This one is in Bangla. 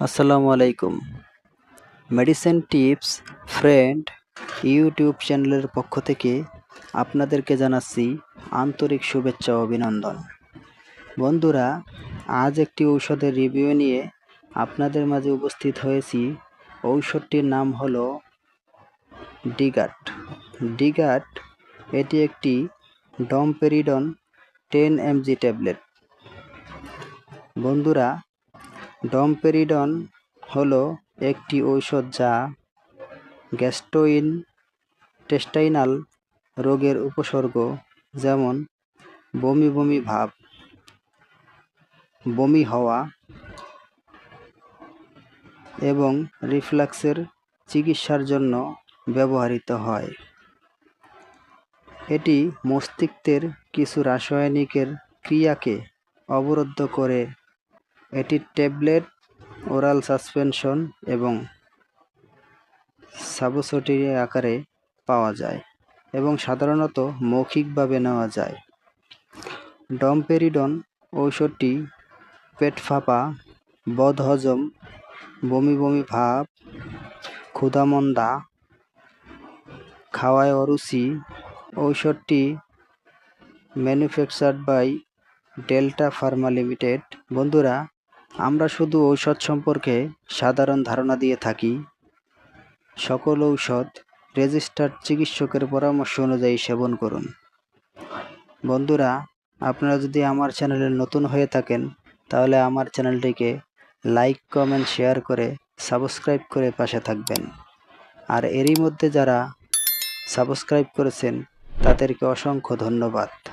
আসসালামু আলাইকুম। মেডিসিন টিপস ফ্রেন্ড ইউটিউব চ্যানেলের পক্ষ থেকে আপনাদেরকে জানাচ্ছি আন্তরিক শুভেচ্ছা অভিনন্দন। বন্ধুরা, আজ একটি ঔষধের রিভিউ নিয়ে আপনাদের মাঝে উপস্থিত হয়েছি। ঔষধটির নাম হলো ডিগাট ডিগাট এটি একটি ডমপেরিডন টেন এমজি ট্যাবলেট। বন্ধুরা ডমপেরিডন হলো একটি ঔষধ যা গ্যাস্ট্রোইন টেস্টাইনাল রোগের উপসর্গ, যেমন বমি বমি ভাব, বমি হওয়া এবং রিফ্লাক্সের চিকিৎসার জন্য ব্যবহৃত হয়। এটি মস্তিষ্কের কিছু রাসায়নিকের ক্রিয়াকে অবরুদ্ধ করে এটি ট্যাবলেট, ওরাল সাসপেনশন এবং সাবসোটিরি আকারে পাওয়া যায় এবং সাধারণত মৌখিকভাবে নেওয়া যায়। ডমপেরিডন ঔষধটি পেট ফাঁপা বদহজম, বমি বমি ভাব, ক্ষুধামন্দা, খাওয়ায় অরুচি ঔষধটি manufactured by Delta Pharma Limited. বন্ধুরা আমরা শুধু ঔষধ সম্পর্কে সাধারণ ধারণা দিয়ে থাকি। সকল ঔষধ রেজিস্টার্ড চিকিৎসকের পরামর্শ অনুযায়ী সেবন করুন। বন্ধুরা, আপনারা যদি আমার চ্যানেলে নতুন হয়ে থাকেন, তাহলে আমার চ্যানেলটিকে লাইক, কমেন্ট, শেয়ার করে সাবস্ক্রাইব করে পাশে থাকবেন। আর এরই মধ্যে যারা সাবস্ক্রাইব করেছেন, তাদেরকে অসংখ্য ধন্যবাদ।